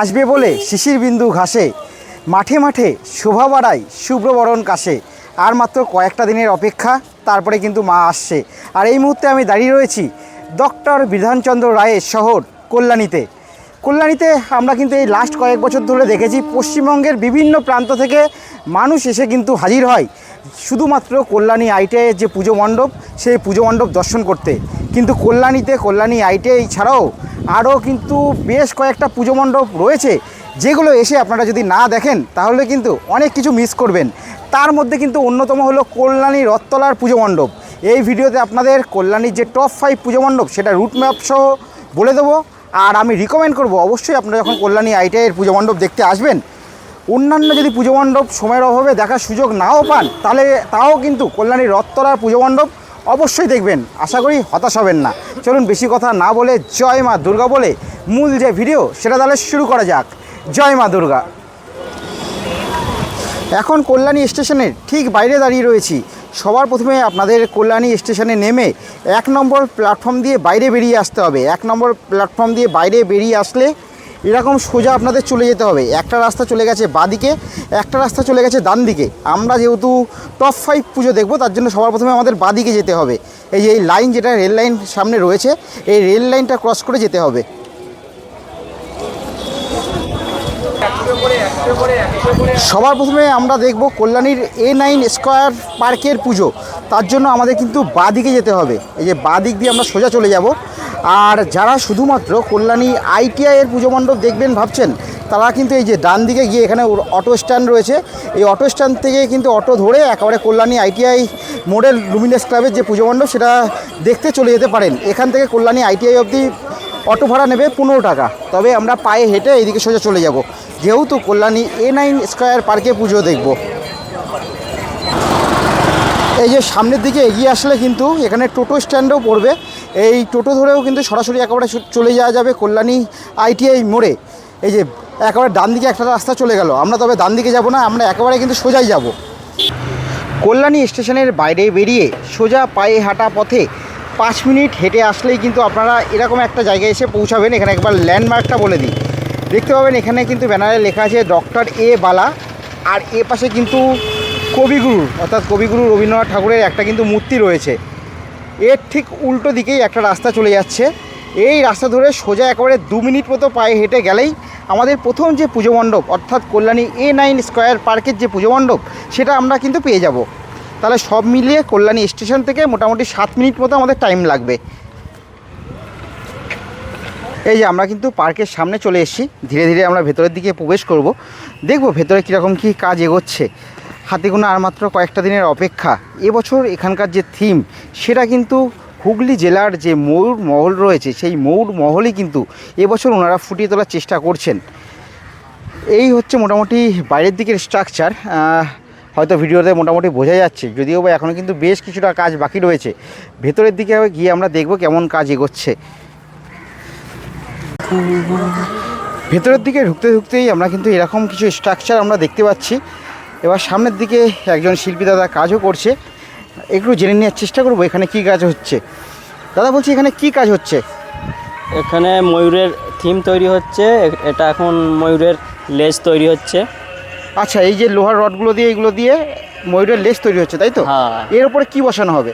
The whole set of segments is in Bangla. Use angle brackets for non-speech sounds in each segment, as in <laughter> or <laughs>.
আসবে বলে শিশির বিন্দু ঘাসে। মাঠে মাঠে শোভা বাড়ায় শুভ্রবরণ কাশে। আর মাত্র কয়েকটা দিনের অপেক্ষা, তারপরে কিন্তু মা আসছে। আর এই মুহূর্তে আমি দাঁড়িয়ে রয়েছি ডক্টর বিধানচন্দ্র রায়ের শহর কল্যাণীতে। কল্যাণীতে আমরা কিন্তু এই লাস্ট কয়েক বছর ধরে দেখেছি পশ্চিমবঙ্গের বিভিন্ন প্রান্ত থেকে মানুষ এসে কিন্তু হাজির হয়। শুধুমাত্র কল্যাণী আইটিআইয়ের যে পুজো মণ্ডপ, সেই পুজো মণ্ডপ দর্শন করতে। কিন্তু কল্যাণীতে, কল্যাণী আইটিআই ছাড়াও আরও কিন্তু বেশ কয়েকটা পুজো মণ্ডপ রয়েছে, যেগুলো এসে আপনারা যদি না দেখেন, তাহলে কিন্তু অনেক কিছু মিস করবেন। তার মধ্যে কিন্তু অন্যতম হলো কল্যাণী রথতলার পুজো মণ্ডপ। এই ভিডিওতে আপনাদের কল্যাণীর যে টপ ফাইভ পুজো মণ্ডপ, সেটা রুট ম্যাপ সহ বলে দেবো। আর আমি রিকমেন্ড করব, অবশ্যই আপনারা যখন কল্যাণী আইটিআইয়ের পুজো মণ্ডপ দেখতে আসবেন অন্যান্য যদি পুজো মণ্ডপ সময়ের অভাবে দেখার সুযোগ নাও পান, তাহলে তাও কিন্তু কল্যাণী রথতলার পুজো মণ্ডপ অবশ্যই দেখবেন। আশা করি হতাশ হবেন না। চলুন বেশি কথা না বলে জয় মা দুর্গা বলে মূল যে ভিডিও, সেটা তাহলে শুরু করা যাক। জয় মা দুর্গা। এখন কল্যাণী স্টেশনের ঠিক বাইরে দাঁড়িয়ে রয়েছি। সবার প্রথমে আপনাদের কল্যাণী স্টেশনে নেমে এক নম্বর প্ল্যাটফর্ম দিয়ে বাইরে বেরিয়ে আসতে হবে। এক নম্বর প্ল্যাটফর্ম দিয়ে বাইরে বেরিয়ে আসলে এরকম সোজা আপনাদের চলে যেতে হবে। একটা রাস্তা চলে গেছে বাদিকে, একটা রাস্তা চলে গেছে ডান দিকে। আমরা যেহেতু টপ ফাইভ পুজো দেখব, তার জন্য সবার প্রথমে আমাদের বাদিকে যেতে হবে। এই যে এই লাইন যেটা রেল লাইন সামনে রয়েছে, এই রেল লাইনটা ক্রস করে যেতে হবে। সবার প্রথমে আমরা দেখব কল্যাণীর এ নাইন স্কোয়ার পার্কের পুজো। তার জন্য আমাদের কিন্তু বাদিকে যেতে হবে। এই যে বাদিক দিয়ে আমরা সোজা চলে যাব। আর যারা শুধুমাত্র কল্যাণী আইটিআইয়ের পুজো মণ্ডপ দেখবেন ভাবছেন, তারা কিন্তু এই যে ডান দিকে গিয়ে এখানে অটো স্ট্যান্ড রয়েছে। এই অটো স্ট্যান্ড থেকে কিন্তু অটো ধরে একেবারে কল্যাণী আইটিআই মডেল লুমিনেস ক্লাবের যে পুজো মণ্ডপ, সেটা দেখতে চলে যেতে পারেন। এখান থেকে কল্যাণী আইটিআই অবধি অটো ভাড়া নেবে পনেরো টাকা। তবে আমরা পায়ে হেঁটে এইদিকে সোজা চলে যাব। যেহেতু কল্যাণী এ নাইন স্কোয়ার পার্কে পুজো দেখব। এই যে সামনের দিকে এগিয়ে আসলে কিন্তু এখানে টোটো স্ট্যান্ডও পড়বে। এই টোটো ধরেও কিন্তু সরাসরি একেবারে চলে যাওয়া যাবে কল্যাণী আইটিআই মোড়ে। এই যে একেবারে ডান দিকে একটা রাস্তা চলে গেল। আমরা তবে ডান দিকে যাব না, আমরা একেবারে কিন্তু সোজাই যাব। কল্যাণী স্টেশনের বাইরে বেরিয়ে সোজা পায়ে হাঁটা পথে পাঁচ মিনিট হেঁটে আসলেই কিন্তু আপনারা এরকম একটা জায়গায় এসে পৌঁছাবেন। এখানে একবার ল্যান্ডমার্কটা বলে দিই। দেখতে পাবেন এখানে কিন্তু ব্যানারে লেখা আছে ডক্টর এ বালা। আর এ পাশে কিন্তু কবিগুরুর অর্থাৎ কবিগুরু রবীন্দ্রনাথ ঠাকুরের একটা কিন্তু মূর্তি রয়েছে। এর ঠিক উল্টো দিকেই একটা রাস্তা চলে যাচ্ছে। এই রাস্তা ধরে সোজা একেবারে দু মিনিট মতো পায়ে হেঁটে গেলেই আমাদের প্রথম যে পুজো মণ্ডপ, অর্থাৎ কল্যাণী এ নাইন স্কোয়ার পার্কের যে পুজো মণ্ডপ, সেটা আমরা কিন্তু পেয়ে যাব। তাহলে সব মিলিয়ে কল্যাণী স্টেশন থেকে মোটামুটি সাত মিনিট মতো আমাদের টাইম লাগবে। এই যে আমরা কিন্তু পার্কের সামনে চলে এসেছি। ধীরে ধীরে আমরা ভেতরের দিকে প্রবেশ করব। দেখব ভেতরে কীরকম কী কাজ এগোচ্ছে। হাতে গোনা আর মাত্র কয়েকটা দিনের অপেক্ষা। এবছর এখানকার যে থিম, সেটা কিন্তু হুগলি জেলার যে ময়ূর মহল রয়েছে, সেই ময়ূর মহলই কিন্তু এবছর ওনারা ফুটিয়ে তোলার চেষ্টা করছেন। এই হচ্ছে মোটামুটি বাইরের দিকের স্ট্রাকচার হয়তো ভিডিওতে মোটামুটি বোঝা যাচ্ছে, যদিও বা এখনও কিন্তু বেশ কিছুটা কাজ বাকি রয়েছে। ভেতরের দিকে গিয়ে আমরা দেখব কেমন কাজ এগোচ্ছে। ভেতরের দিকে ঢুকতে ঢুকতেই আমরা কিন্তু এরকম কিছু স্ট্রাকচার আমরা দেখতে পাচ্ছি। এবার সামনের দিকে একজন শিল্পী দাদা কাজও করছে। একটু জেনে নেওয়ার চেষ্টা করব এখানে কি কাজ হচ্ছে। দাদা বলছি এখানে কি কাজ হচ্ছে? এখানে ময়ূরের থিম তৈরি হচ্ছে এটা এখন ময়ূরের লেজ তৈরি হচ্ছে। আচ্ছা এই যে লোহার রডগুলো দিয়ে এগুলো দিয়ে ময়ূরের লেস তৈরি হচ্ছে তাই তো? হ্যাঁ। এর উপরে কি বসানো হবে?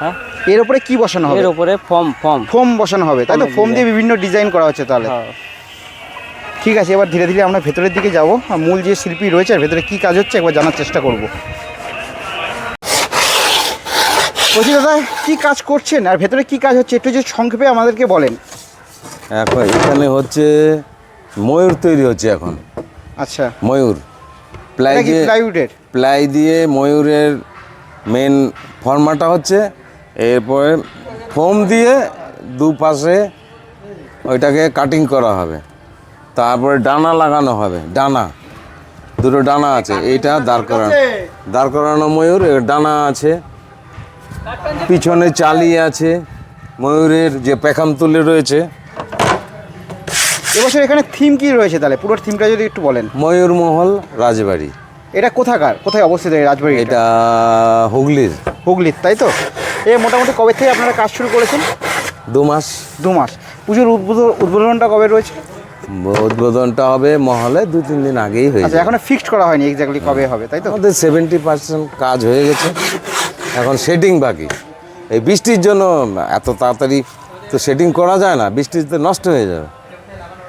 হ্যাঁ? এর উপরে কি বসানো হবে? এর উপরে ফোম ফর্ম ফোম বসানো হবে তাই তো? ফোম দিয়ে বিভিন্ন ডিজাইন করা হচ্ছে তাহলে। হ্যাঁ। ঠিক আছে এবার ধীরে ধীরে আমরা ভেতরের দিকে যাব। আর মূল যে শিল্পী রয়েছে আর ভেতরে কী কাজ হচ্ছে একবার জানার চেষ্টা করব। বলছি দাদা কী কাজ করছেন? আর ভেতরে কী কাজ হচ্ছে? একটু যে সংক্ষেপে আমাদেরকে বলেন। এখন এখানে হচ্ছে ময়ূর তৈরি হচ্ছে এখন। আচ্ছা। ময়ূর। প্লাই দিয়ে প্লাইউডের প্লাই দিয়ে ময়ূরের মেন ফর্মাটা হচ্ছে এরপরে ফোম দিয়ে দুপাশে ওইটাকে কাটিং করা হবে। তারপরে ডানা লাগানো হবে ডানা। দুটো ডানা আছে এইটা দাঁড় করানো। দাঁড় করানো ময়ূর ডানা আছে। পিছনে চালি আছে ময়ূরের যে পেখাম তুলে রয়েছে। এবছর এখানে থিম কি রয়েছে তাহলে? পুরো থিমটা যদি একটু বলেন। ময়ূরমহল রাজবাড়ি। এটা কোথাকার? কোথায় অবস্থিত এই রাজবাড়ি এটা? এটা হুগলির। হুগলির তাই তো? এ মোটামুটি কবে থেকে আপনারা কাজ শুরু করেছেন? দু মাস। দু মাস। পুজোর উদ্বোধন উদ্বোধনটা কবে রয়েছে? উদ্বোধনটা হবে মহলে দু তিন দিন আগেই হয়েছে এখন এখনও ফিক্সড করা হয়নি এক্স্যাক্টলি কবে হবে তাই তো? আমাদের সেভেন্টি পার্সেন্ট কাজ হয়ে গেছে। এখন সেটিং বাকি। এই বৃষ্টির জন্য এত তাড়াতাড়ি তো সেটিং করা যায় না বৃষ্টিতে নষ্ট হয়ে যাবে।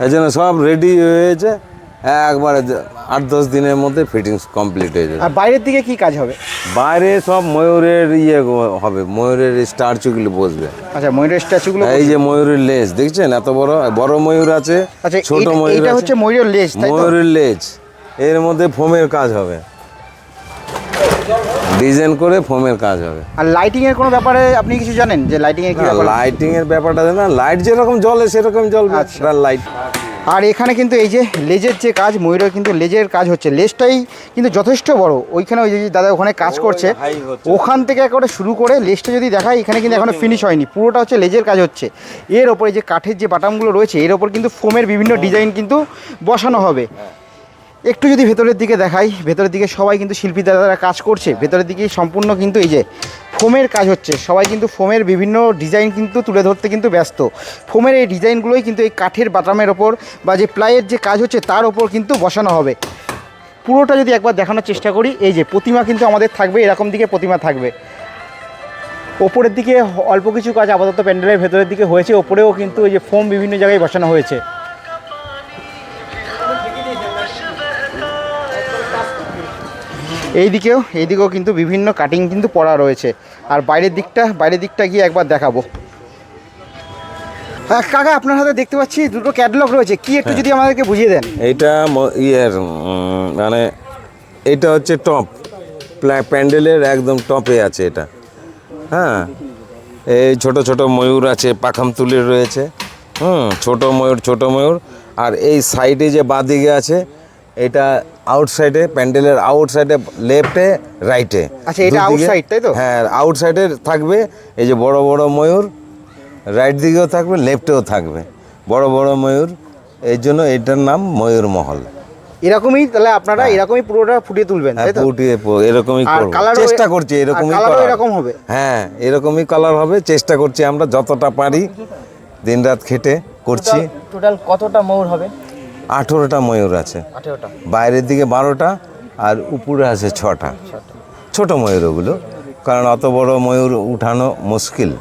এই জন্য সব রেডি হয়েছে। একবারে আট দশ দিনের মধ্যে ফিটিংস কমপ্লিট হয়ে যাবে। আর বাইরের দিকে কি কাজ হবে? বাইরে সব ময়ূরের ইয়ে হবে ময়ূরের স্টারচুগুলি বসবে। আচ্ছা ময়ূরের স্ট্যাচুগুলো এই যে ময়ূরের লেজ দেখছেন? এত বড় বড় ময়ূর আছে আচ্ছা ছোট ময়ূর আছে। হচ্ছে ময়ূরের লেজ ময়ূরের লেজ এর মধ্যে ফোমের কাজ হবে। ডিজাইন করে ফোমের কাজ হবে। আর লাইটিং এর কোনো ব্যাপারে আপনি কিছু জানেন? যে লাইটিং এর কি? লাইটিং এর ব্যাপারটা না? লাইট যেরকম জ্বলে সেরকম জ্বলবে। আচ্ছা। লাইট আর এখানে কিন্তু এই যে লেজের যে কাজ ময়ূরের কিন্তু লেজের কাজ হচ্ছে। লেজটাই কিন্তু যথেষ্ট বড়। ওইখানে ওই যে দাদা ওখানে কাজ করছে। ওখান থেকে একেবারে শুরু করে লেজটা যদি দেখায় এখানে কিন্তু এখনও ফিনিশ হয়নি। পুরোটা হচ্ছে লেজের কাজ হচ্ছে। এর ওপরে যে কাঠের যে বাটামগুলো রয়েছে এর ওপর কিন্তু ফোমের বিভিন্ন ডিজাইন কিন্তু বসানো হবে। একটু যদি ভেতরের দিকে দেখাই, ভেতরের দিকে সবাই কিন্তু শিল্পী দাদারা কাজ করছে। ভেতরের দিকে সম্পূর্ণ কিন্তু এই যে ফোমের কাজ হচ্ছে, সবাই কিন্তু ফোমের বিভিন্ন ডিজাইন কিন্তু তুলে ধরতে কিন্তু ব্যস্ত। ফোমের এই ডিজাইনগুলোই কিন্তু এই কাঠের বাটামের ওপর বা যে প্লাইয়ের যে কাজ হচ্ছে তার ওপর কিন্তু বসানো হবে। পুরোটা যদি একবার দেখানোর চেষ্টা করি, এই যে প্রতিমা কিন্তু আমাদের থাকবে, এরকম দিকে প্রতিমা থাকবে। ওপরের দিকে অল্প কিছু কাজ আপাতত প্যান্ডেলের ভেতরের দিকে হয়েছে, ওপরেও কিন্তু এই যে ফোম বিভিন্ন জায়গায় বসানো হয়েছে। এইদিকেও এইদিকেও কিন্তু বিভিন্ন কাটিং কিন্তু পড়া রয়েছে। আর বাইরের দিকটা বাইরের দিকটা গিয়ে একবার দেখাবো। হ্যাঁ কাকা আপনার হাতে দেখতে পাচ্ছি দুটো ক্যাটলগ রয়েছে। কি একটু যদি আমাদেরকে বুঝিয়ে দেন। এইটা ইয়ের মানে এটা হচ্ছে টপ প্যান্ডেলের একদম টপে আছে এটা। হ্যাঁ এই ছোট ছোট ময়ূর আছে পাখাম তুলে রয়েছে। হুম ছোট ময়ূর ছোট ময়ূর। আর এই সাইডে যে বাঁদিকে আছে এটা আউটসাইডে প্যান্ডেলের আউটসাইডে লেফটে রাইটে আচ্ছা, এটা outside, তাই তো? হ্যাঁ আউটসাইডে থাকবে এই যে বড় বড় ময়ূর রাইট দিকেও থাকবে লেফটেও থাকবে। বড় বড় ময়ূর এই জন্য এটার নাম ময়ূর মহল। এরকমই তাহলে আপনারা এরকমই পুরোটা ফুটিয়ে তুলবেন হ্যাঁ তাই তো? ফুটিয়ে এরকমই করব। চেষ্টা করছি এরকমই ও এরকম হবে? হ্যাঁ এরকমই কালার হবে চেষ্টা করছি আমরা যতটা পারি। দিনরাত খেটে করছি। টোটাল কতটা ময়ূর হবে? আঠেরোটা ময়ূর আছে। বাইরের দিকে বারোটা আর উপরে আছে ছটা। ছোট। ময়ূর ওগুলো কারণ অত বড় ময়ূর উঠানো মুশকিল।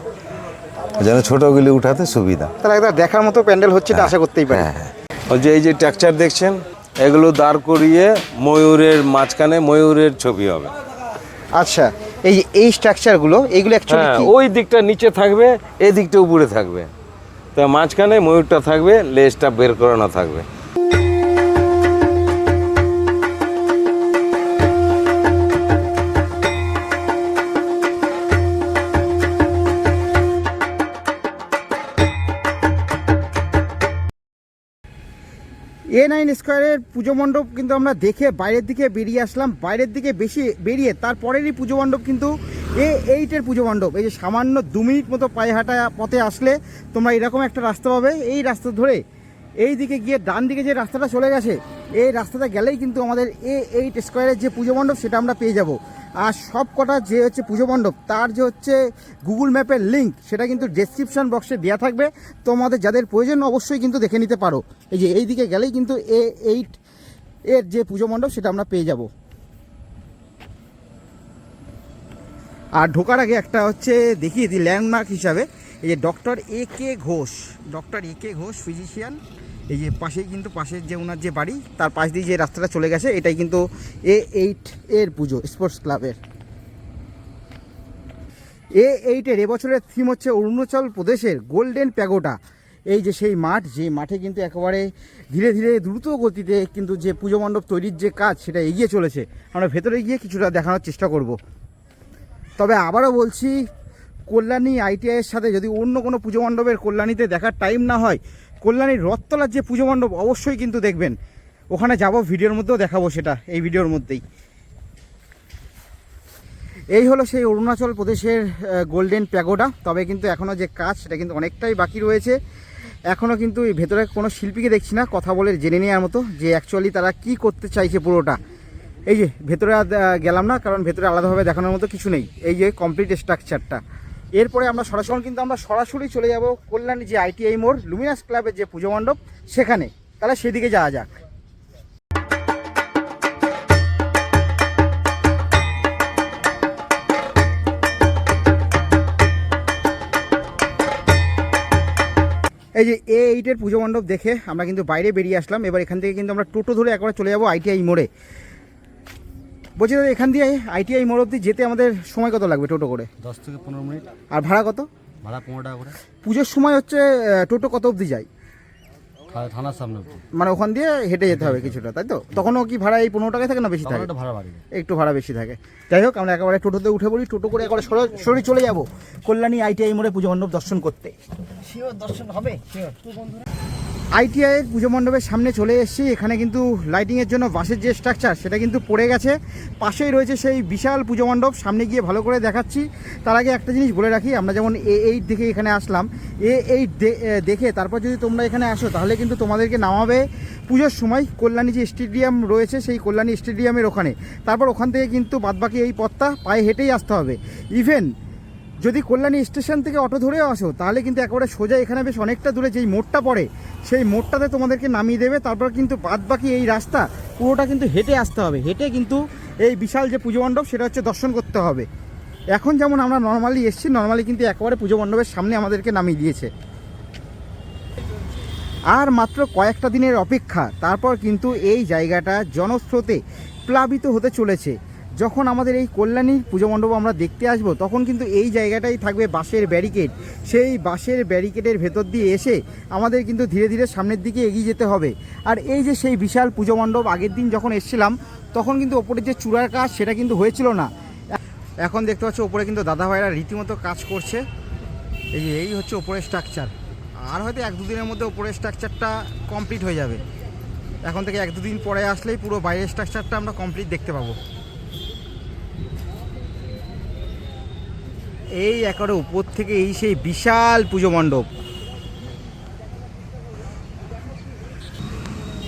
যেন ছোটগুলি উঠাতে সুবিধা। তাহলে একদম দেখার মতো প্যান্ডেল হচ্ছে এটা আশা করতেই পারি। হ্যাঁ হ্যাঁ। ওই যে এই যে টেক্সচার দেখছেন এগুলো দাঁড় করিয়ে ময়ূরের মাঝখানে ময়ূরের ছবি হবে। আচ্ছা এই যে এই স্ট্রাকচারগুলো এইগুলো অ্যাকচুয়ালি হ্যাঁ ওই দিকটা নিচে থাকবে এই দিকটা উপরে থাকবে। তা মাঝখানে ময়ূরটা থাকবে লেজটা বের করানো থাকবে। এ নাইন স্কোয়ারের পুজো মণ্ডপ কিন্তু আমরা দেখে বাইরের দিকে বেরিয়ে আসলাম। বাইরের দিকে বেশি বেরিয়ে তারপরেরই পুজো মণ্ডপ কিন্তু এ এইটের পুজো মণ্ডপ। এই যে সামান্য দু মিনিট মতো পায়ে হাঁটা পথে আসলে তোমরা এরকম একটা রাস্তা পাবে। এই রাস্তা ধরে এই দিকে গিয়ে ডান দিকে যে রাস্তাটা চলে গেছে, এই রাস্তাটা গেলেই কিন্তু আমাদের এ এইট স্কোয়ারের যে পুজো মণ্ডপ সেটা আমরা পেয়ে যাব। আর সব কটা যে হচ্ছে পুজো মণ্ডপ, তার যে হচ্ছে গুগল ম্যাপের লিঙ্ক সেটা কিন্তু ডেসক্রিপশন বক্সে দেওয়া থাকবে। তোমাদের যাদের প্রয়োজন, অবশ্যই কিন্তু দেখে নিতে পারো। এই যে এই দিকে গেলেই কিন্তু এ এইট এর যে পুজো মণ্ডপ, সেটা আমরা পেয়ে যাব। আর ঢোকার আগে একটা হচ্ছে দেখিয়ে দিই ল্যান্ডমার্ক হিসাবে। এই যে doctor A K Ghosh doctor A K Ghosh physician এই যে পাশেই কিন্তু পাশের যে ওনার যে বাড়ি, তার পাশ দিয়ে যে রাস্তাটা চলে গেছে, এটাই কিন্তু এ এইট এর পুজো, স্পোর্টস ক্লাবের। এ এইটের, এবছরের থিম হচ্ছে অরুণাচল প্রদেশের গোল্ডেন প্যাগোটা এই যে সেই মাঠ যে মাঠে কিন্তু একেবারে ধীরে ধীরে দ্রুত গতিতে কিন্তু যে পুজো মণ্ডপ তৈরির যে কাজ, সেটা এগিয়ে চলেছে। আমরা ভেতরে গিয়ে কিছুটা দেখানোর চেষ্টা করব। তবে আবারও বলছি, কল্যাণী আইটিআইয়ের সাথে যদি অন্য কোনো পুজো মণ্ডপের কল্যাণীতে দেখার টাইম না হয় কল্যাণীর রথতলার যে পুজো মণ্ডপ, অবশ্যই কিন্তু দেখবেন। ওখানে যাব, ভিডিওর মধ্যেও দেখাবো সেটা, এই ভিডিওর মধ্যেই। এই হলো সেই অরুণাচল প্রদেশের গোল্ডেন প্যাগোডা তবে কিন্তু এখনও যে কাজ, সেটা কিন্তু অনেকটাই বাকি রয়েছে। এখনও কিন্তু ভেতরে কোনো শিল্পীকে দেখছি না, কথা বলে জেনে নেওয়ার মতো যে অ্যাকচুয়ালি তারা কি করতে চাইছে পুরোটা। এই যে, ভেতরে গেলাম না, কারণ ভেতরে আলাদাভাবে দেখানোর মতো কিছু নেই। এই যে কমপ্লিট স্ট্রাকচারটা এরপরে আমরা সরাসরি কিন্তু আমরা সরাসরি চলে যাব কল্যাণী যে আইটিআই মোড়, লুমিনাস ক্লাবের যে পুজো মণ্ডপ, সেখানে। তাহলে সেদিকে যাওয়া যাক। এই যে এ এইটের পুজো মণ্ডপ দেখে আমরা কিন্তু বাইরে বেরিয়ে আসলাম। এবার এখান থেকে কিন্তু আমরা টোটো ধরে একবার চলে যাব আইটিআই মোড়ে। বলছি দাদা এখান দিয়ে আইটিআই মোড় অব্দি যেতে আমাদের সময় কত লাগবে টোটো করে? দশ থেকে পনেরো মিনিট। আর ভাড়া কত? ভাড়া পনেরো টাকা করে। পুজোর সময় হচ্ছে টোটো কত অবধি যায়? থানার সামনে মানে ওখান দিয়ে হেঁটে যেতে হবে কিছুটা তাই তো? তখনও কি ভাড়া এই পনেরো টাকায় থাকে না বেশি থাকে? ভাড়া একটু ভাড়া বেশি থাকে। যাই হোক আমরা একেবারে টোটোতে উঠে পড়ি টোটো করে একবারে সরাসরি চলে যাব। কল্যাণী আইটিআই মোড়ে পুজো মণ্ডপ দর্শন করতে। শিওর দর্শন হবে? আইটিআইয়ের পুজো মণ্ডপের সামনে চলে এসেছি। এখানে কিন্তু লাইটিংয়ের জন্য বাসের যে স্ট্রাকচার সেটা কিন্তু পড়ে গেছে। পাশেই রয়েছে সেই বিশাল পুজো মণ্ডপ। সামনে গিয়ে ভালো করে দেখাচ্ছি। তার আগে একটা জিনিস বলে রাখি, আমরা যেমন এ এইট দেখে এখানে আসলাম। এ এইট দেখে তারপর যদি তোমরা এখানে আসো, তাহলে কিন্তু তোমাদেরকে নামাবে পুজোর সময়। কল্যাণী যে স্টেডিয়াম রয়েছে, সেই কল্যাণী স্টেডিয়ামের ওখানে। তারপর ওখান থেকে কিন্তু বাদবাকি এই পথটা পায়ে হেঁটেই আসতে হবে। ইভেন যদি কল্যাণী স্টেশন থেকে অটো ধরেও আসো, তাহলে কিন্তু একেবারে সোজা এখানে বেশ অনেকটা দূরে যেই মোড়টা পড়ে, সেই মোড়টাতে তোমাদেরকে নামিয়ে দেবে। তারপর কিন্তু বাদ বাকি এই রাস্তা পুরোটা কিন্তু হেঁটে আসতে হবে। হেঁটে কিন্তু এই বিশাল যে পুজো মণ্ডপ, সেটা হচ্ছে দর্শন করতে হবে। এখন যেমন আমরা নর্মালি এসেছি নর্মালি কিন্তু একেবারে পুজো মণ্ডপের সামনে আমাদেরকে নামিয়ে দিয়েছে। আর মাত্র কয়েকটা দিনের অপেক্ষা, তারপর কিন্তু এই জায়গাটা জনস্রোতে প্লাবিত হতে চলেছে। যখন আমাদের এই কল্যাণী পুজো মণ্ডপ আমরা দেখতে আসব, তখন কিন্তু এই জায়গাটাই থাকবে বাঁশের ব্যারিকেড। সেই বাঁশের ব্যারিকেডের ভেতর দিয়ে এসে আমাদের কিন্তু ধীরে ধীরে সামনের দিকে এগিয়ে যেতে হবে। আর এই যে সেই বিশাল পুজো মণ্ডপ, আগের দিন যখন এসেছিলাম, তখন কিন্তু ওপরের যে চূড়ার কাজ সেটা কিন্তু হয়েছিল না। এখন দেখতে পাচ্ছ ওপরে কিন্তু দাদা ভাইরা রীতিমতো কাজ করছে। এই যে এই হচ্ছে ওপরের স্ট্রাকচার আর হয়তো এক দুদিনের মধ্যে ওপরের স্ট্রাকচারটা কমপ্লিট হয়ে যাবে। এখন থেকে এক দুদিন পরে আসলেই পুরো বাইরের স্ট্রাকচারটা আমরা কমপ্লিট দেখতে পাবো। এই একেবারে উপর থেকে এই সেই বিশাল পুজো মণ্ডপ।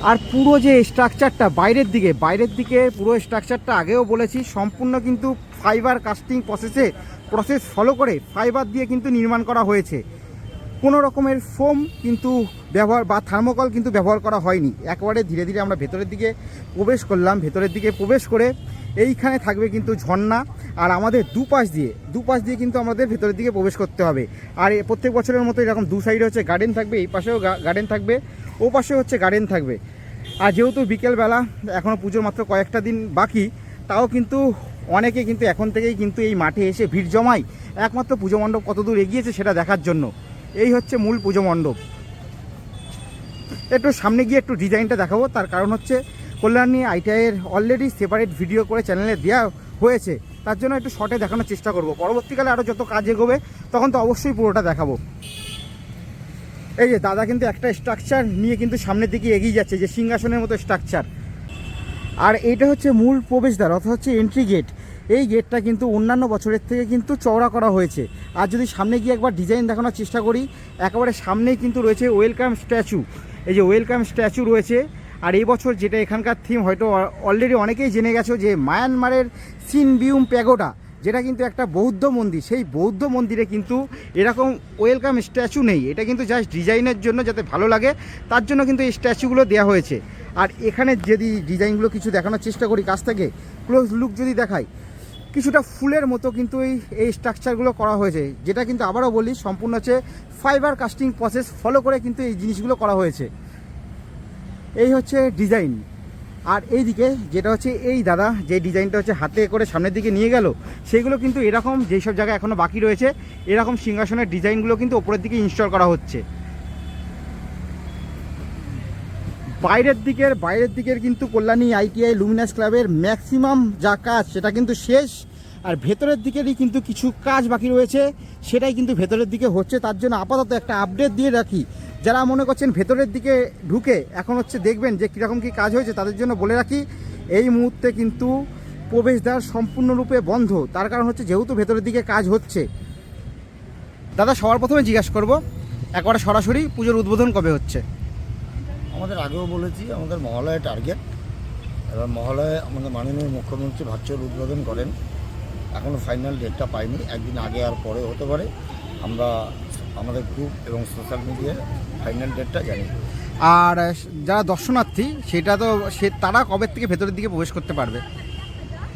আর পুরো যে স্ট্রাকচারটা বাইরের দিকে বাইরের দিকে পুরো স্ট্রাকচারটা আগেও বলেছি, সম্পূর্ণ কিন্তু ফাইবার কাস্টিং প্রসেসে প্রসেস ফলো করে ফাইবার দিয়ে কিন্তু নির্মাণ করা হয়েছে। কোনো রকমের ফোম কিন্তু ব্যবহার বা থার্মোকল কিন্তু ব্যবহার করা হয়নি। একেবারে ধীরে ধীরে আমরা ভেতরের দিকে প্রবেশ করলাম, ভেতরের দিকে প্রবেশ করে এইখানে থাকবে কিন্তু ঝর্ণা আর আমাদের দুপাশ দিয়ে দুপাশ দিয়ে কিন্তু আমাদের ভেতরের দিকে প্রবেশ করতে হবে। আর প্রত্যেক বছরের মতো এরকম দু সাইডে হচ্ছে গার্ডেন থাকবে, এই পাশেও গার্ডেন থাকবে, ও পাশেও হচ্ছে গার্ডেন থাকবে। আর যেহেতু বিকেলবেলা এখনও পুজোর মাত্র কয়েকটা দিন বাকি, তাও কিন্তু অনেকে কিন্তু এখন থেকেই কিন্তু এই মাঠে এসে ভিড় জমায়। একমাত্র পুজো মণ্ডপ কতদূর এগিয়েছে সেটা দেখার জন্য। এই হচ্ছে মূল পুজো মণ্ডপ। একটু সামনে গিয়ে একটু ডিজাইনটা দেখাবো, তার কারণ হচ্ছে কল্যাণী আইটিআইয়ের অলরেডি সেপারেট ভিডিও করে চ্যানেলে দেওয়া হয়েছে। তার জন্য একটু শর্টে দেখানোর চেষ্টা করব। পরবর্তীকালে আরও যত কাজ এগোবে, তখন তো অবশ্যই পুরোটা দেখাবো। এই যে দাদা কিন্তু একটা স্ট্রাকচার নিয়ে কিন্তু সামনের দিকে এগিয়ে যাচ্ছে, যে সিংহাসনের মতো স্ট্রাকচার আর এটা হচ্ছে মূল প্রবেশদ্বার, অর্থাৎ হচ্ছে এন্ট্রি গেট এই গেটটা কিন্তু অন্যান্য বছরের থেকে কিন্তু চওড়া করা হয়েছে। আর যদি সামনে গিয়ে একবার ডিজাইন দেখানোর চেষ্টা করি, একেবারে সামনেই কিন্তু রয়েছে ওয়েলকাম স্ট্যাচু এই যে ওয়েলকাম স্ট্যাচু রয়েছে আর এই বছর যেটা এখানকার থিম হয়তো অলরেডি অনেকেই জেনে গেছো যে মায়ানমারের সিনবিউম প্যাগোডা, যেটা কিন্তু একটা বৌদ্ধ মন্দির। সেই বৌদ্ধ মন্দিরে কিন্তু এরকম ওয়েলকাম স্ট্যাচু নেই। এটা কিন্তু জাস্ট ডিজাইনের জন্য যাতে ভালো লাগে, তার জন্য কিন্তু এই স্ট্যাচুগুলো দেওয়া হয়েছে। আর এখানে যদি ডিজাইনগুলো কিছু দেখানোর চেষ্টা করি কাছ থেকে ক্লোজ লুক যদি দেখাই, কিছুটা ফুলের মতো কিন্তু এই এই স্ট্রাকচারগুলো করা হয়েছে। যেটা কিন্তু আবারও বলি, সম্পূর্ণ হচ্ছে ফাইবার কাস্টিং প্রসেস ফলো করে কিন্তু এই জিনিসগুলো করা হয়েছে। এই হচ্ছে ডিজাইন। আর এইদিকে যেটা হচ্ছে, এই দাদা যে ডিজাইনটা হচ্ছে হাতে করে সামনের দিকে নিয়ে গেল, সেগুলো কিন্তু এরকম যেই সব জায়গায় এখনও বাকি রয়েছে, এরকম সিংহাসনের ডিজাইনগুলো কিন্তু ওপরের দিকে ইনস্টল করা হচ্ছে। বাইরের দিকের বাইরের দিকের কিন্তু কল্যাণী আইটিআই লুমিনাস ক্লাবের ম্যাক্সিমাম যা কাজ, সেটা কিন্তু শেষ। আর ভেতরের দিকেরই কিন্তু কিছু কাজ বাকি রয়েছে, সেটাই কিন্তু ভেতরের দিকে হচ্ছে। তার জন্য আপাতত একটা আপডেট দিয়ে রাখি। যারা মনে করছেন ভেতরের দিকে ঢুকে এখন হচ্ছে দেখবেন যে কীরকম কী কাজ হয়েছে, তাদের জন্য বলে রাখি, এই মুহূর্তে কিন্তু প্রবেশদ্বার সম্পূর্ণরূপে বন্ধ। তার কারণ হচ্ছে যেহেতু ভেতরের দিকে কাজ হচ্ছে। দাদা, সবার প্রথমে জিজ্ঞাসা করব, একবারে সরাসরি পুজোর উদ্বোধন কবে হচ্ছে? আমাদের আগেও বলেছি, আমাদের মহালয়ে টার্গেট এবার মহালয়ে আমাদের মাননীয় মুখ্যমন্ত্রী ভার্চুয়াল উদ্বোধন করেন। এখনও ফাইনাল ডেটটা পাইনি, একদিন আগে আর পরে হতে পারে। আমরা আমাদের গ্রুপ এবং সোশ্যাল মিডিয়ায় ফাইনাল ডেটটা জানি আর যারা দর্শনার্থী সেটা তো সে তারা কবে থেকে ভেতরের দিকে প্রবেশ করতে পারবে?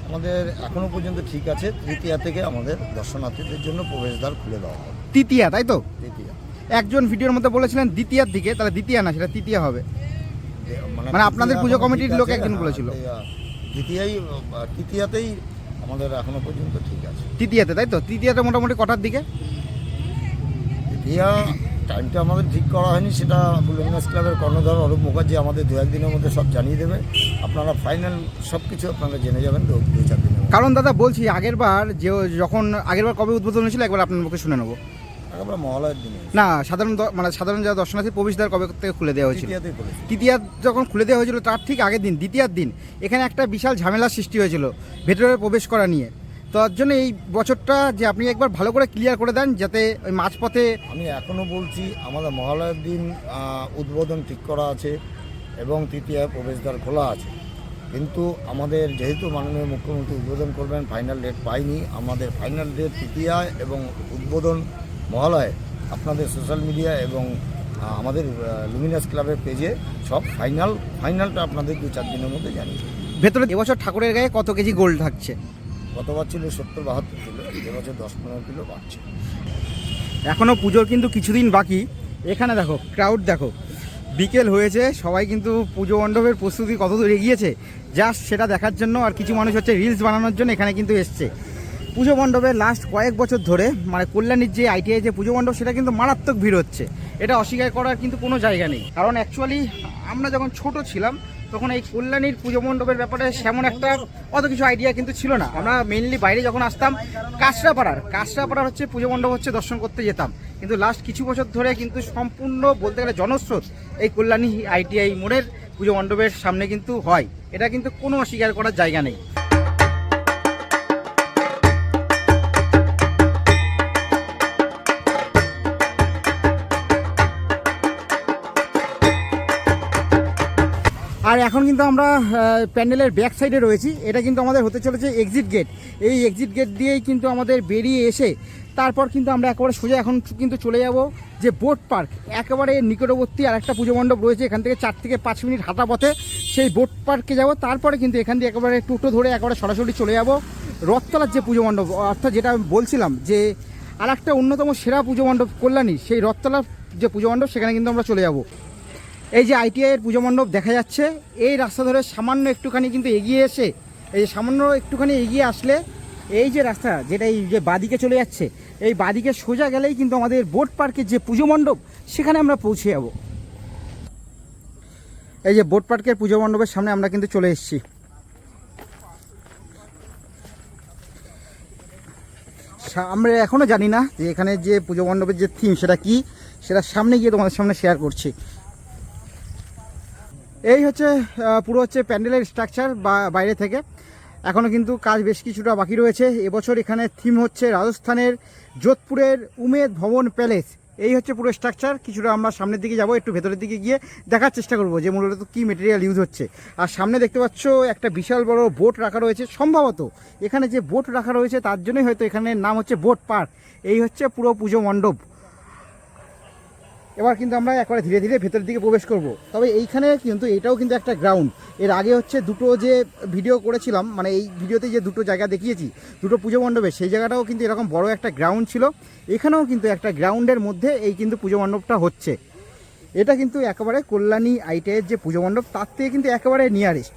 আমাদের এখনও পর্যন্ত ঠিক আছে তৃতীয়া থেকে আমাদের দর্শনার্থীদের জন্য প্রবেশদ্বার খুলে দেওয়া হবে। তৃতীয়া তাই তো? তৃতীয়া। একজন ভিডিওর মধ্যে বলেছিলেন দ্বিতীয়ার দিকে তাহলে দ্বিতীয়া না সেটা তৃতীয়া হবে। মানে আপনাদের পুজো কমিটির লোক একজন বলেছিল। আহ, তৃতীয়াতেই আমাদের এখনও পর্যন্ত ঠিক আছে। তৃতীয়াতে তাই তো? তৃতীয়াতে মোটামুটি কটার দিকে? তৃতীয়া টাইমটা আমাদের ঠিক করা হয়নি সেটা লুমিনাস ক্লাবের কর্ণধার অরূপ মুখার্জি আমাদের দু একদিনের মধ্যে সব জানিয়ে দেবে। আপনারা ফাইনাল সব কিছু আপনারা জেনে যাবেন দু দু চার দিনের কারণ দাদা বলছি আগের বার যে যখন আগের বার কবে উদ্বোধন হয়েছিল একবার আপনার মুখে শুনে নেব। আমরা মহালয়ের দিনে না সাধারণ মানে সাধারণ যারা দর্শনার্থী প্রবেশদ্বার কবে থেকে খুলে দেওয়া হয়েছিল? তৃতীয়া যখন খুলে দেওয়া হয়েছিল তার ঠিক আগের দিন দ্বিতীয়ার দিন এখানে একটা বিশাল ঝামেলার সৃষ্টি হয়েছিল ভেতরে প্রবেশ করা নিয়ে। তার জন্য এই বছরটা যে আপনি একবার ভালো করে ক্লিয়ার করে দেন যাতে ওই মাঝপথে আমি এখনও বলছি আমাদের মহালয়ের দিন উদ্বোধন ঠিক করা আছে এবং তৃতীয় প্রবেশদ্বার খোলা আছে কিন্তু আমাদের যেহেতু মাননীয় মুখ্যমন্ত্রী উদ্বোধন করবেন ফাইনাল ডেট পাইনি আমাদের ফাইনাল ডেট তৃতীয়া এবং উদ্বোধন মহালয়ে আপনাদের সোশ্যাল মিডিয়া এবং আমাদের লুমিনাস ক্লাবের পেজে সব ফাইনাল ফাইনালটা আপনাদের দু চার দিনের মধ্যে জানিয়ে। ভেতরে এবছর ঠাকুরের গায়ে কত কেজি গোল্ড থাকছে গতবার ছিল সত্তর বাহাত্তর কিলো এবছর দশ পনেরো কিলো বাড়ছে। এখনও পুজোর কিন্তু কিছুদিন বাকি। এখানে দেখো ক্রাউড দেখো। বিকেল হয়েছে, সবাই কিন্তু পুজো মণ্ডপের প্রস্তুতি কত দূর এগিয়েছে জাস্ট সেটা দেখার জন্য আর কিছু মানুষ হচ্ছে রিলস বানানোর জন্য এখানে কিন্তু এসছে। পুজো মণ্ডপে লাস্ট কয়েক বছর ধরে মানে কল্যাণীর যে আইটিআই যে পুজো মণ্ডপ, সেটা কিন্তু মারাত্মক ভিড় হচ্ছে। এটা অস্বীকার করার কিন্তু কোনো জায়গা নেই। কারণ অ্যাকচুয়ালি আমরা যখন ছোট ছিলাম তখন এই কল্যাণীর পুজো মণ্ডপের ব্যাপারে সেমন একটা অত কিছু আইডিয়া কিন্তু ছিল না। আমরা মেনলি বাইরে যখন আসতাম কাঁচরাপাড়ার কাঁচরাপাড়ার হচ্ছে পুজো মণ্ডপ হচ্ছে দর্শন করতে যেতাম। কিন্তু লাস্ট কিছু বছর ধরে কিন্তু সম্পূর্ণ বলতে গেলে জনস্রোত এই কল্যাণী আইটিআই মোড়ের পুজো মণ্ডপের সামনে কিন্তু হয়। এটা কিন্তু কোনো অস্বীকার করার জায়গা নেই। আর এখন কিন্তু আমরা প্যান্ডেলের ব্যাক সাইডে রয়েছি। এটা কিন্তু আমাদের হতে চলেছে এক্সিট গেট এই এক্সিট গেট দিয়েই কিন্তু আমাদের বেরিয়ে এসে তারপর কিন্তু আমরা একেবারে সোজা এখন কিন্তু চলে যাব যে বোট পার্ক একেবারে নিকটবর্তী আর একটা পুজো মণ্ডপ রয়েছে, এখান থেকে চার থেকে পাঁচ মিনিট হাঁটা পথে। সেই বোট পার্কে যাব, তারপরে কিন্তু এখান দিয়ে একেবারে টোটো ধরে একেবারে সরাসরি চলে যাব। রথতলার যে পুজো মণ্ডপ, অর্থাৎ যেটা আমি বলছিলাম যে আর একটা অন্যতম সেরা পুজো মণ্ডপ কল্যাণী, সেই রথতলার যে পুজো মণ্ডপ, সেখানে কিন্তু আমরা চলে যাব। এই যে আইটিআই এর পুজো মণ্ডপ দেখা যাচ্ছে, এই রাস্তা ধরে সামান্য একটুখানি কিন্তু এগিয়ে এসে, এই যে সামান্য একটুখানি এগিয়ে আসলে এই যে রাস্তা যেটা এই যে বাদিকে চলে যাচ্ছে, এই বাদিকে সোজা গেলেই কিন্তু আমাদের বোট পার্কের যে পুজো মণ্ডপ, সেখানে আমরা পৌঁছে যাব। এই যে বোট পার্কের পুজো মণ্ডপের সামনে আমরা কিন্তু চলে এসেছি। আমরা এখনও জানি না যে এখানে যে পুজো মণ্ডপের যে থিম সেটা কি, সেটা সামনে গিয়ে তোমাদের সামনে শেয়ার করছি। এই হচ্ছে পুরো হচ্ছে প্যান্ডেলের স্ট্রাকচার বা বাইরে থেকে। এখনও কিন্তু কাজ বেশ কিছুটা বাকি রয়েছে। এবছর এখানে থিম হচ্ছে রাজস্থানের যোধপুরের উমেদ ভবন প্যালেস এই হচ্ছে পুরো স্ট্রাকচার কিছুটা আমরা সামনের দিকে যাব, একটু ভেতরের দিকে গিয়ে দেখার চেষ্টা করব যে মূলত কী মেটেরিয়াল ইউজ হচ্ছে। আর সামনে দেখতে পাচ্ছ, একটা বিশাল বড় বোট রাখা রয়েছে। সম্ভবত এখানে যে বোট রাখা রয়েছে, তার জন্যই হয়তো এখানে নাম হচ্ছে বোট পার্ক এই হচ্ছে পুরো পুজো মণ্ডপ। এবার কিন্তু আমরা একবারে ধীরে ধীরে ভেতরের দিকে প্রবেশ করব। তবে এইখানে কিন্তু এটাও কিন্তু একটা গ্রাউন্ড এর আগে হচ্ছে দুটো যে ভিডিও করেছিলাম মানে এই ভিডিওতে যে দুটো জায়গা দেখিয়েছি, দুটো পুজো মণ্ডপে, সেই জায়গাটাও কিন্তু এরকম বড় একটা গ্রাউন্ড ছিল। এখানেও কিন্তু একটা গ্রাউন্ডের মধ্যে এই কিন্তু পুজো মণ্ডপটা হচ্ছে। এটা কিন্তু একেবারে কল্যাণী আইটের যে পুজো মণ্ডপ, তার থেকে কিন্তু একেবারে নিয়ারেস্ট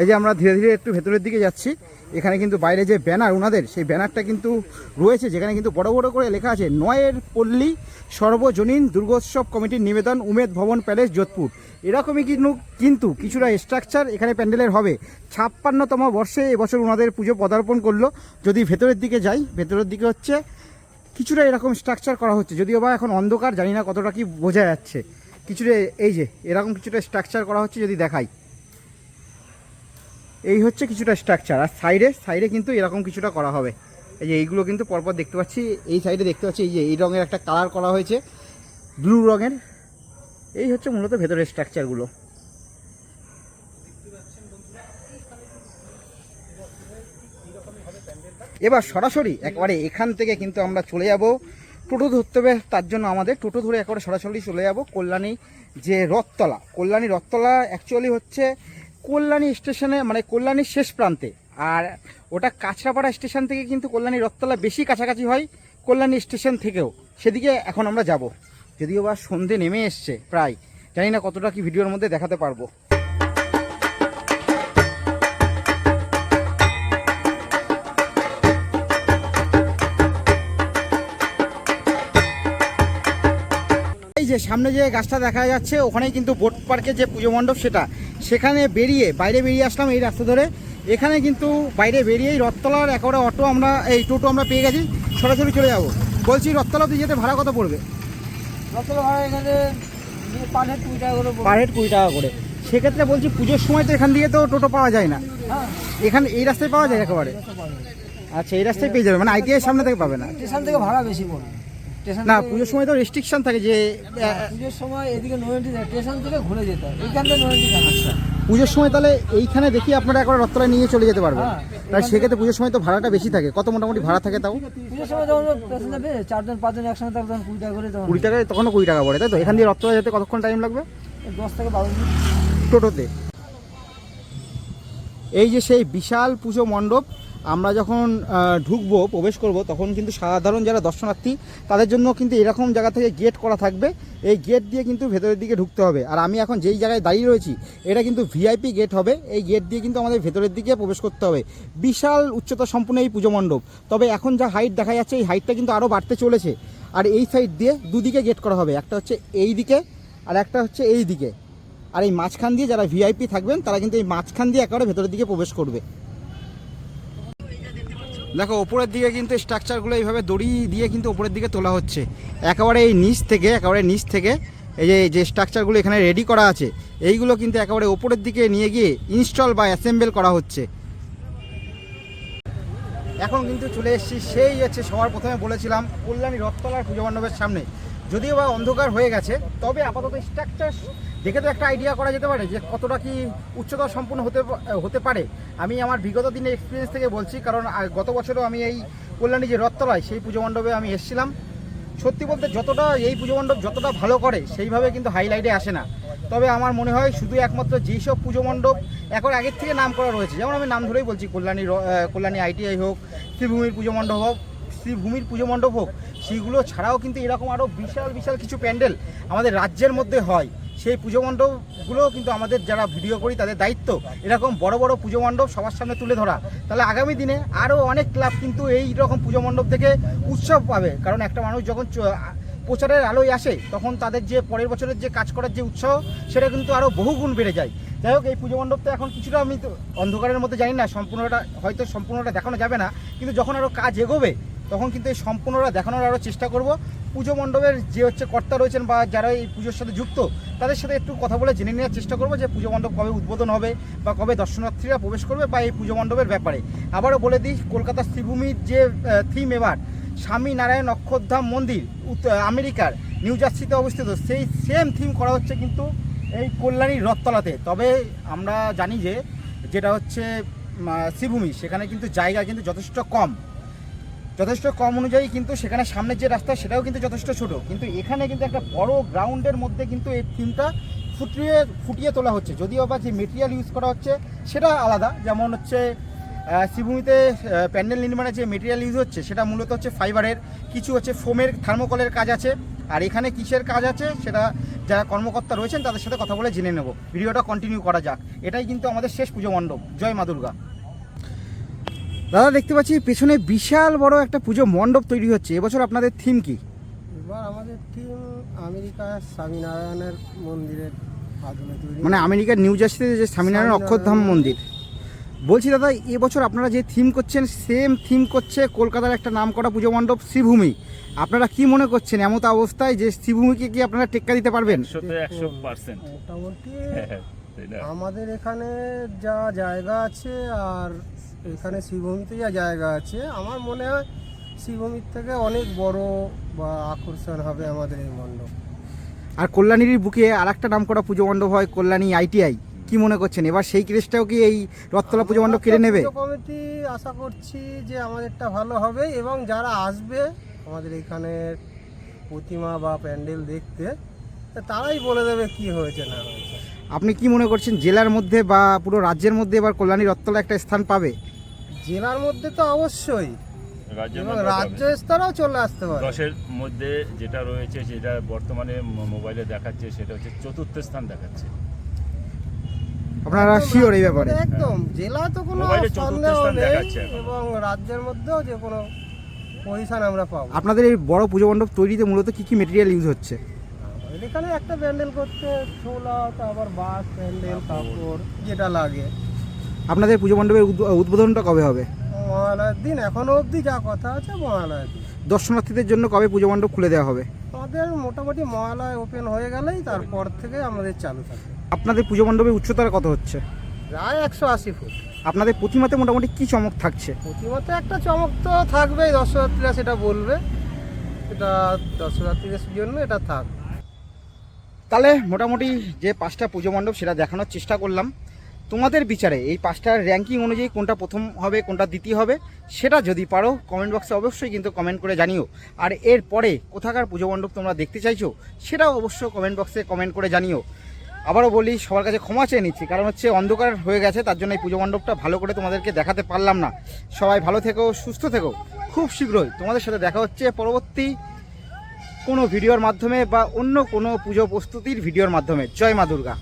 এই যে আমরা ধীরে ধীরে একটু ভেতরের দিকে যাচ্ছি। এখানে কিন্তু বাইরে যে ব্যানার ওনাদের সেই ব্যানারটা কিন্তু রয়েছে, যেখানে কিন্তু বড় বড় করে লেখা আছে, নয়ের পল্লী সর্বজনীন দুর্গোৎসব কমিটির নিবেদন, উমেদ ভবন প্যালেস, যোধপুর। এরকমই কিন্তু কিন্তু কিছুটা স্ট্রাকচার এখানে প্যান্ডেলের হবে। ছাপ্পান্নতম বর্ষে এবছর ওনাদের পুজো পদার্পণ করল। যদি ভেতরের দিকে যাই, ভেতরের দিকে হচ্ছে, কিছুটা এরকম স্ট্রাকচার করা হচ্ছে। যদিও বা এখন অন্ধকার, জানি না কতটা কি বোঝা যাচ্ছে। কিছুটা, এই যে, এরকম কিছুটা স্ট্রাকচার করা হচ্ছে যদি দেখাই। এই হচ্ছে কিছুটা স্ট্রাকচার আর সাইডে সাইডে কিন্তু এরকম কিছুটা করা হবে। এই যে এইগুলো কিন্তু পরপর দেখতে পাচ্ছি, এই সাইডে দেখতে পাচ্ছি, এই যে এই রঙের একটা কালার করা হয়েছে ব্লু রঙের। এই হচ্ছে মূলত ভেতরের স্ট্রাকচারগুলো এবার সরাসরি, একবারে এখান থেকে কিন্তু আমরা চলে যাব। টোটো ধরতে হবে, তার জন্য আমাদের টোটো ধরে একবারে সরাসরি চলে যাব কল্যাণী যে রথতলা। কল্যাণী রথতলা অ্যাকচুয়ালি হচ্ছে কল্যাণী স্টেশনে মানে কল্যাণীর শেষ প্রান্তে। আর ওটা কাঁচরাপাড়া স্টেশন থেকে কিন্তু কল্যাণী রথতলা বেশি কাছাকাছি হয় কল্যাণী স্টেশন থেকেও। সেদিকে এখন আমরা যাব। যদিও বা সন্ধে নেমে এসছে প্রায়। জানি না কতটা কি ভিডিওর মধ্যে দেখাতে পারব। যে সামনে যে গাছটা দেখা যাচ্ছে ওখানেই কিন্তু বোট পার্কের যে পুজো মণ্ডপ সেটা। সেখানে বেরিয়ে বাইরে বেরিয়ে আসলাম এই রাস্তা ধরে। এখানে কিন্তু বাইরে বেরিয়েই রথতলার একেবারে অটো আমরা এই টোটো আমরা পেয়ে গেছি। সরাসরি চলে যাব। বলছি রথতলা তুই যেতে ভাড়া কত পড়বে? পার হেড কুড়ি টাকা করে সেক্ষেত্রে বলছি পুজোর সময় তো এখান দিয়ে তো টোটো পাওয়া যায় না। এখানে এই রাস্তায় পাওয়া যায় একেবারে? আচ্ছা এই রাস্তায় পেয়ে যাবে মানে আইটিআই সামনে থেকে পাবে না? স্টেশন থেকে ভাড়া বেশি পড়বে। না পুজোর সময় তো রেস্ট্রিকশন থাকে যে পুজোর সময় এদিকে নয়নটি স্টেশন থেকে ঘুরে যেতে হয়। এইখান থেকে নয়নটি আচ্ছা। পুজোর সময় তাহলে এইখানে দেখি আপনারা একবার রথতলায় নিয়ে চলে যেতে পারবেন। হ্যাঁ, তাই সেক্ষেত্রে পুজোর সময় তো ভাড়াটা বেশি থাকে। কত মোটামুটি ভাড়া থাকে তাও? পুজোর সময় যখন প্যাসেঞ্জার পেয়ে চারজন পাঁচজন একসঙ্গে থাকবে তখন কুড়ি টাকা করে তখন কুড়ি টাকায় তখনও কুড়ি টাকা পড়ে তাই তো? এখান দিয়ে রথতলা যেতে কতক্ষণ টাইম লাগবে? দশ থেকে বারো মিনিট। টোটোতে। এই যে সেই বিশাল পুজো মণ্ডপ আমরা যখন ঢুকবো, প্রবেশ করব, তখন কিন্তু সাধারণ যারা দর্শনার্থী, তাদের জন্য কিন্তু এরকম জায়গা থেকে গেট করা থাকবে। এই গেট দিয়ে কিন্তু ভেতরের দিকে ঢুকতে হবে। আর আমি এখন যেই জায়গায় দাঁড়িয়ে রয়েছি, এটা কিন্তু ভিআইপি গেট হবে। এই গেট দিয়ে কিন্তু আমাদের ভেতরের দিকে প্রবেশ করতে হবে। বিশাল উচ্চতা সম্পূর্ণ এই পুজো মণ্ডপ। তবে এখন যা হাইট দেখা যাচ্ছে, এই হাইটটা কিন্তু আরও বাড়তে চলেছে। আর এই সাইড দিয়ে দুদিকে গেট করা হবে। একটা হচ্ছে এই দিকে, আর একটা হচ্ছে এই দিকে। আর এই মাঝখান দিয়ে যারা ভিআইপি থাকবেন, তারা কিন্তু এই মাঝখান দিয়ে একেবারে ভেতরের দিকে প্রবেশ করবে। দেখো, ওপরের দিকে কিন্তু স্ট্রাকচারগুলো এইভাবে দড়ি দিয়ে কিন্তু ওপরের দিকে তোলা হচ্ছে। একেবারে এই নিচ থেকে, একেবারে নিচ থেকে এই যে যে স্ট্রাকচারগুলো এখানে রেডি করা আছে, এইগুলো কিন্তু একেবারে ওপরের দিকে নিয়ে গিয়ে ইনস্টল বা অ্যাসেম্বল করা হচ্ছে। এখন কিন্তু চলে এসেছি, সেই হচ্ছে সবার প্রথমে বলেছিলাম, কল্যাণী রথতলার পুজো মণ্ডপের সামনে। যদিও বা অন্ধকার হয়ে গেছে, তবে আপাতত স্ট্রাকচার দেখে তো একটা আইডিয়া করা যেতে পারে যে কতটা কি উচ্চতা সম্পূর্ণ হতে হতে পারে। আমি আমার বিগত দিনের এক্সপিরিয়েন্স থেকে বলছি, কারণ গত বছরও আমি এই কল্যাণী যে রথতলায়, সেই পুজো মণ্ডপে আমি এসেছিলাম। সত্যি বলতে যতটা এই পুজো মণ্ডপ যতটা ভালো করে, সেইভাবে কিন্তু হাইলাইটে আসে না। তবে আমার মনে হয় শুধু একমাত্র যেই সব পুজো মণ্ডপ এখন আগের থেকে নাম করা রয়েছে, যেমন আমি নাম ধরেই বলছি, কল্যাণী কল্যাণী আইটিআই হোক, শ্রীভূমির পুজো মণ্ডপ হোক, শ্রীভূমির পুজো মণ্ডপ হোক, সেগুলো ছাড়াও কিন্তু এরকম আরও বিশাল বিশাল কিছু প্যান্ডেল আমাদের রাজ্যের মধ্যে হয়। সেই পুজো মণ্ডপগুলো কিন্তু আমাদের যারা ভিডিও করি, তাদের দায়িত্ব। এরকম বড় বড় পুজো মণ্ডপ সবার সামনে তুলে ধরা। তাহলে আগামী দিনে আরও অনেক ক্লাব কিন্তু এই রকম পুজো মণ্ডপ থেকে উৎসব পাবে। কারণ একটা মানুষ যখন প্রচারের আলোয় আসে, তখন তাদের যে পরের বছরের যে কাজ করার যে উৎসাহ, সেটা কিন্তু আরও বহুগুণ বেড়ে যায়। যাই হোক, এই পুজো মণ্ডপটা এখন কিছুটা আমি অন্ধকারের মধ্যে জানি না, সম্পূর্ণটা হয়তো সম্পূর্ণটা দেখানো যাবে না, কিন্তু যখন আরও কাজ এগোবে তখন কিন্তু এই সম্পূর্ণটা দেখানোর আরও চেষ্টা করব। পুজো মণ্ডপের যে হচ্ছে কর্তা রয়েছেন বা যারা এই পুজোর সাথে যুক্ত, তাদের সাথে একটু কথা বলে জেনে নেওয়ার চেষ্টা করব যে পুজো মণ্ডপ কবে উদ্বোধন হবে বা কবে দর্শনার্থীরা প্রবেশ করবে বা এই পুজো মণ্ডপের ব্যাপারে। আবারও বলে দিই, কলকাতার শ্রীভূমির যে থিম এবার, স্বামী নারায়ণ অক্ষরধাম মন্দির আমেরিকার, নিউ জার্সিতে অবস্থিত, সেই সেম থিম করা হচ্ছে কিন্তু এই কল্যাণীর রথতলাতে। তবে আমরা জানি যে, যেটা হচ্ছে শ্রীভূমি, সেখানে কিন্তু জায়গা কিন্তু যথেষ্ট কম। যথেষ্ট কম অনুযায়ী কিন্তু সেখানে সামনের যে রাস্তা, সেটাও কিন্তু যথেষ্ট ছোট। কিন্তু এখানে কিন্তু একটা বড় গ্রাউন্ডের মধ্যে কিন্তু এই থিমটা ফুটিয়ে ফুটিয়ে তোলা হচ্ছে। যদিও বা যে মেটেরিয়াল ইউজ করা হচ্ছে, সেটা আলাদা। যেমন হচ্ছে শ্রীভূমিতে প্যান্ডেল নির্মাণে যে মেটেরিয়াল ইউজ হচ্ছে, সেটা মূলত হচ্ছে ফাইবারের কিছু হচ্ছে ফোমের থার্মোকলের কাজ আছে। আর এখানে কিসের কাজ আছে, সেটা যারা কর্মকর্তা রয়েছেন, তাদের সাথে কথা বলে জেনে নেব। ভিডিওটা কন্টিনিউ করা যাক। এটাই কিন্তু আমাদের শেষ পুজো মণ্ডপ। জয় মা দুর্গা। দাদা দেখতে পাচ্ছি পেছনে বিশাল বড় একটা পুজো মণ্ডপ তৈরি হচ্ছে। এবছর আপনাদের থিম কি? এবার আমাদের টিম আমেরিকা স্বামীনারায়ণের মন্দিরের আদলে মানে আমেরিকার নিউ জার্সিতে যে স্বামীনারায়ণ অক্ষরধাম মন্দির। বলছি দাদা এবছর আপনারা যে থিম করছেন সেম থিম করছে কলকাতার একটা নাম করা পুজো মণ্ডপ শ্রীভূমি। আপনারা কি মনে করছেন? এমত অবস্থায় যে শ্রীভূমিকে কি আপনারা টেক্কা দিতে পারবেন? মোটামুটি <laughs> আমাদের এখানে যা জায়গা আছে আর এখানে শ্রীভূমিতে যা জায়গা আছে আমার মনে হয় শ্রীভূমির থেকে অনেক বড় বা আকর্ষণ হবে আমাদের এই মণ্ডপ। আর কল্যাণীর বুকে আর একটা নাম করা পুজো মণ্ডপ হয় কল্যাণী আইটিআই কি মনে করছেন? এবার সেই ক্রেজটাও কি এই রথতলা পুজো মণ্ডপ কেড়ে নেবে? কমিটি আশা করছি যে আমাদেরটা ভালো হবে এবং যারা আসবে আমাদের এখানে প্রতিমা বা প্যান্ডেল দেখতে তারাই বলে দেবে কি হয়েছে না হয়েছে। আপনি কি মনে করছেন জেলার মধ্যে বা পুরো রাজ্যের মধ্যে এবার কল্যাণী রথতলা একটা স্থান পাবে? জেলার মধ্যে তো অবশ্যই। এবং রাজ্য। স্তরেও চলে আসতে পারে। দশের মধ্যে যেটা রয়েছে যেটা বর্তমানে মোবাইলে দেখাচ্ছে সেটা হচ্ছে চতুর্থ স্থান দেখাচ্ছে। আপনারা শিওর এই ব্যাপারে? একদম। জেলা তো কোনো সন্দেহ নেই এবং রাজ্যের মধ্যেও যে কোনো পজিশন আমরা পাবো। আপনাদের এই বড় পুজো মণ্ডপ তৈরিতে মূলত কি কি মেটেরিয়াল ইউজ হচ্ছে? এখানে একটা প্যান্ডেল করতে ছোলা তারপর বাস প্যান্ডেল কাপড় যেটা লাগে। আপনাদের পুজো মণ্ডপের উদ্বোধনটা কবে হবে? মহালয়ের দিন এখনও অবধি যা কথা আছে মহালয়ের দিন। দর্শনার্থীদের জন্য কবে পুজো মণ্ডপ খুলে দেওয়া হবে? আমাদের মোটামুটি মহালয় ওপেন হয়ে গেলেই তারপর থেকে আমাদের চালু থাকে। আপনাদের পুজো মণ্ডপের উচ্চতার কত হচ্ছে? প্রায় একশো আশি ফুট। আপনাদের প্রতিমাতে মোটামুটি কি চমক থাকছে? প্রতিমতে একটা চমক তো থাকবেই দর্শনার্থীরা সেটা বলবে। এটা দর্শনার্থীদের জন্য এটা থাক তাহলে মোটামুটি যে পাঁচটা পুজো মণ্ডপ সেটা দেখানোর চেষ্টা করলাম। তোমাদের বিচারে এই পাঁচটার র্যাঙ্কিং অনুযায়ী কোনটা প্রথম হবে, কোনটা দ্বিতীয় হবে, সেটা যদি পারো কমেন্ট বক্সে অবশ্যই কিন্তু কমেন্ট করে জানিও। আর এর পরে কোথাকার পুজো মণ্ডপ তোমরা দেখতে চাইছো, সেটাও অবশ্যই কমেন্ট বক্সে কমেন্ট করে জানিও। আবারও বলি, সবার কাছে ক্ষমা চেয়ে নিচ্ছি, কারণ হচ্ছে অন্ধকার হয়ে গেছে, তার জন্য এই পুজো মণ্ডপটা ভালো করে তোমাদেরকে দেখাতে পারলাম না। সবাই ভালো থেকো, সুস্থ থেকো। খুব শীঘ্রই তোমাদের সাথে দেখা হচ্ছে পরবর্তী কোনো ভিডিওর মাধ্যমে বা অন্য কোনো পুজো প্রস্তুতির ভিডিওর মাধ্যমে। জয় মা দুর্গা।